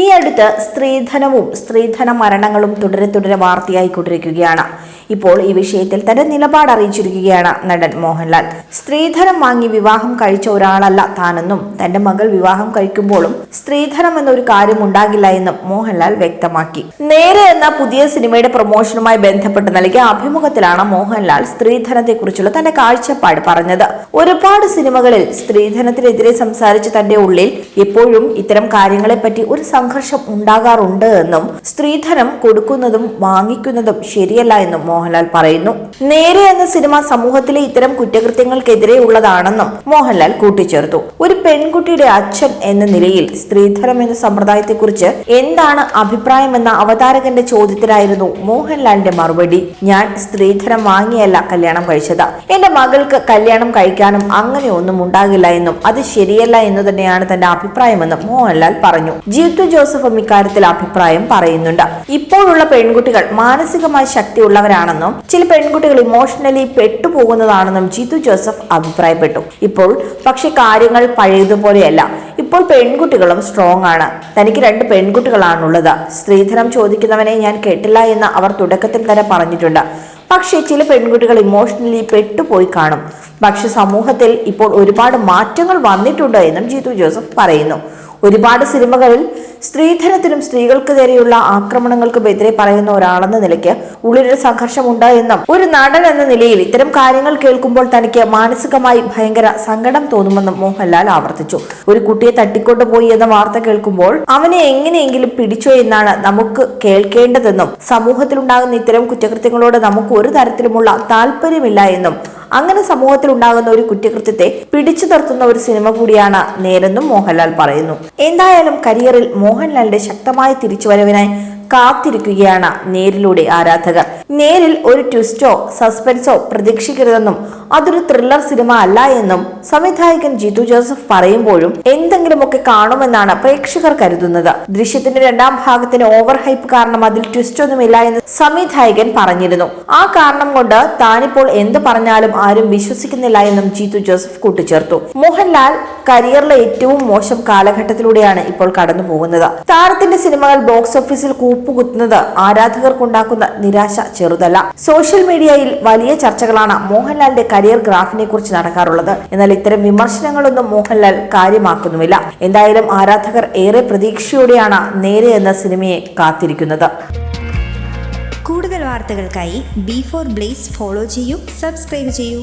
ഈ അടുത്ത് സ്ത്രീധനവും സ്ത്രീധന മരണങ്ങളും തുടരെ തുടരെ വാർത്തയായിക്കൊണ്ടിരിക്കുകയാണ്. ഇപ്പോൾ ഈ വിഷയത്തിൽ തന്റെ നിലപാട് അറിയിച്ചിരിക്കുകയാണ് നടൻ മോഹൻലാൽ. സ്ത്രീധനം വാങ്ങി വിവാഹം കഴിച്ച ഒരാളല്ല താനെന്നും തന്റെ മകൾ വിവാഹം കഴിക്കുമ്പോഴും സ്ത്രീധനം എന്നൊരു കാര്യം ഉണ്ടാകില്ല എന്നും മോഹൻലാൽ വ്യക്തമാക്കി. നേരെ എന്ന പുതിയ സിനിമയുടെ പ്രൊമോഷനുമായി ബന്ധപ്പെട്ട് നൽകിയ അഭിമുഖത്തിലാണ് മോഹൻലാൽ സ്ത്രീധനത്തെക്കുറിച്ചുള്ള തന്റെ കാഴ്ചപ്പാട് പറഞ്ഞത്. ഒരുപാട് സിനിമകളിൽ സ്ത്രീധനത്തിനെതിരെ സംസാരിച്ച തന്റെ ഉള്ളിൽ എപ്പോഴും ഇത്തരം കാര്യങ്ങളെപ്പറ്റി ഒരു സംഘർഷം ഉണ്ടാകാറുണ്ട് എന്നും സ്ത്രീധനം കൊടുക്കുന്നതും വാങ്ങിക്കുന്നതും ശരിയല്ല എന്നും മോഹൻലാൽ പറയുന്നു. നേരെ എന്ന സിനിമ സമൂഹത്തിലെ ഇത്തരം കുറ്റകൃത്യങ്ങൾക്കെതിരെ ഉള്ളതാണെന്നും മോഹൻലാൽ കൂട്ടിച്ചേർത്തു. ഒരു പെൺകുട്ടിയുടെ അച്ഛൻ എന്ന നിലയിൽ സ്ത്രീധനം എന്ന സമ്പ്രദായത്തെക്കുറിച്ച് എന്താണ് അഭിപ്രായമെന്ന അവതാരകന്റെ ചോദ്യത്തിലായിരുന്നു മോഹൻലാലിന്റെ മറുപടി. ഞാൻ സ്ത്രീധനം വാങ്ങിയല്ല കല്യാണം കഴിച്ചത്. എന്റെ മകൾക്ക് കല്യാണം കഴിക്കാനും അങ്ങനെയൊന്നും ഉണ്ടാകില്ല എന്നും അത് ശരിയല്ല എന്ന് തന്നെയാണ് തന്റെ അഭിപ്രായമെന്നും മോഹൻലാൽ പറഞ്ഞു. ജീത്തു ജോസഫും ഇക്കാര്യത്തിൽ അഭിപ്രായം പറയുന്നുണ്ട്. ഇപ്പോഴുള്ള പെൺകുട്ടികൾ മാനസികമായി ശക്തിയുള്ളവരാണെന്നും ചില പെൺകുട്ടികൾ ഇമോഷണലി പെട്ടുപോകുന്നതാണെന്നും ജിതു ജോസഫ് അഭിപ്രായപ്പെട്ടു. ഇപ്പോൾ പക്ഷെ കാര്യങ്ങൾ പഴയതുപോലെയല്ല. ഇപ്പോൾ പെൺകുട്ടികളും സ്ട്രോങ് ആണ്. തനിക്ക് രണ്ട് പെൺകുട്ടികളാണുള്ളത്. സ്ത്രീധനം ചോദിക്കുന്നവനെ ഞാൻ കേട്ടില്ല എന്ന് അവർ തുടക്കത്തിൽ തന്നെ പറഞ്ഞിട്ടുണ്ട്. പക്ഷേ ചില പെൺകുട്ടികൾ ഇമോഷണലി പെട്ടുപോയി കാണും. പക്ഷെ സമൂഹത്തിൽ ഇപ്പോൾ ഒരുപാട് മാറ്റങ്ങൾ വന്നിട്ടുണ്ട് എന്നും ജീതു ജോസഫ് പറയുന്നു. ഒരുപാട് സിനിമകളിൽ സ്ത്രീധനത്തിനും സ്ത്രീകൾക്ക് നേരെയുള്ള ആക്രമണങ്ങൾക്കും എതിരെ പറയുന്ന ഒരാളെന്ന നിലയ്ക്ക് ഉള്ളിലൊരു സംഘർഷമുണ്ട് എന്നും ഒരു നടൻ എന്ന നിലയിൽ ഇത്തരം കാര്യങ്ങൾ കേൾക്കുമ്പോൾ തനിക്ക് മാനസികമായി ഭയങ്കര സങ്കടം തോന്നുമെന്നും മോഹൻലാൽ ആവർത്തിച്ചു. ഒരു കുട്ടിയെ തട്ടിക്കൊണ്ടുപോയി എന്ന വാർത്ത കേൾക്കുമ്പോൾ അവനെ എങ്ങനെയെങ്കിലും പിടിച്ചോ എന്നാണ് നമുക്ക് കേൾക്കേണ്ടതെന്നും സമൂഹത്തിലുണ്ടാകുന്ന ഇത്തരം കുറ്റകൃത്യങ്ങളോട് നമുക്ക് ഒരു തരത്തിലുമുള്ള താല്പര്യമില്ല എന്നും അങ്ങനെ സമൂഹത്തിൽ ഉണ്ടാകുന്ന ഒരു കുറ്റകൃത്യത്തെ പിടിച്ചു നിർത്തുന്ന ഒരു സിനിമ കൂടിയാണ് നേരെന്നും മോഹൻലാൽ പറയുന്നു. എന്തായാലും കരിയറിൽ മോഹൻലാലിന്റെ ശക്തമായ തിരിച്ചുവരവിനായി കാത്തിരിക്കുകയാണ് നേരിലൂടെ ആരാധകർ. നേരിൽ ഒരു ട്വിസ്റ്റോ സസ്പെൻസോ പ്രതീക്ഷിക്കരുതെന്നും അതൊരു ത്രില്ലർ സിനിമ അല്ല എന്നും സംവിധായകൻ ജിതു ജോസഫ് പറയുമ്പോഴും എന്തെങ്കിലുമൊക്കെ കാണുമെന്നാണ് പ്രേക്ഷകർ കരുതുന്നത്. ദൃശ്യത്തിന്റെ രണ്ടാം ഭാഗത്തിന് ഓവർ ഹൈപ്പ് കാരണം അതിൽ ട്വിസ്റ്റ് ഒന്നുമില്ല എന്ന് സംവിധായകൻ പറഞ്ഞിരുന്നു. ആ കാരണം കൊണ്ട് താനിപ്പോൾ എന്ത് പറഞ്ഞാലും ആരും വിശ്വസിക്കുന്നില്ല എന്നും ജിതു ജോസഫ് കൂട്ടിച്ചേർത്തു. മോഹൻലാൽ കരിയറിലെ ഏറ്റവും മോശം കാലഘട്ടത്തിലൂടെയാണ് ഇപ്പോൾ കടന്നു പോകുന്നത് താരത്തിന്റെ സിനിമകൾ ബോക്സ് ഓഫീസിൽ കൂപ്പുകുത്തുന്നത് ആരാധകർക്കുണ്ടാക്കുന്ന നിരാശ ചെറുതല്ല. സോഷ്യൽ മീഡിയയിൽ വലിയ ചർച്ചകളാണ് മോഹൻലാലിന്റെ കരിയർ ഗ്രാഫിനെ കുറിച്ച് നടക്കാറുള്ളത്. എന്നാൽ ഇത്തരം വിമർശനങ്ങളൊന്നും മോഹൻലാൽ കാര്യമാക്കുന്നുമില്ല. എന്തായാലും ആരാധകർ ഏറെ പ്രതീക്ഷയോടെയാണ് നേരെ എന്ന സിനിമയെ കാത്തിരിക്കുന്നത്. കൂടുതൽ വാർത്തകൾക്കായി ബി ഫോർ ബ്ലേസ് ഫോളോ ചെയ്യൂ സബ്സ്ക്രൈബ് ചെയ്യൂ.